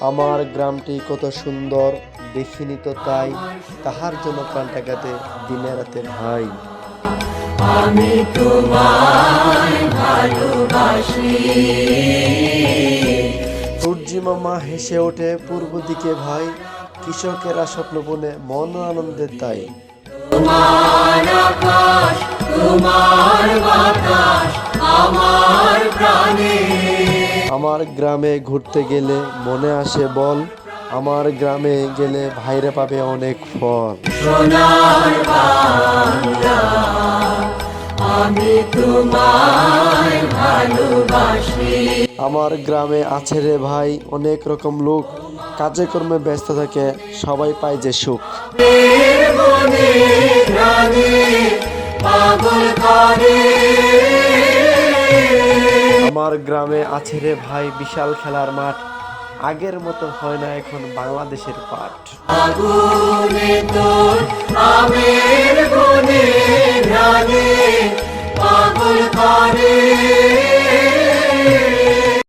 আমার গ্রামটি কত সুন্দর দেখিনি তো তাই তাহার জন্য প্রাণটা কাটে দিনে রাতে ভাই। আমি তোমায় ভালোবাসি। সূর্যি মামা হেসে ওঠে পূর্ব দিকে ভাই কৃষকেরা স্বপ্ন বনে মন আনন্দে তাই। তোমার আকাশ তোমার আমার গ্রামে ঘুরতে গেলে মনে আসে বল আমার গ্রামে গেলে ভাইরে পাবে অনেক ফল। আমি তোমায় ভালোবাসি। আমার গ্রামে আছে রে ভাই অনেক রকম লোক কাজে কর্মে ব্যস্ত থাকে সবাই পায় যে সুখ। পাগল করে আমার গ্রামে আছে রে ভাই বিশাল খেলার মাঠ। আগের মতো হয় না এখন বাংলাদেশের পাঠ। আগুনে তোর আমের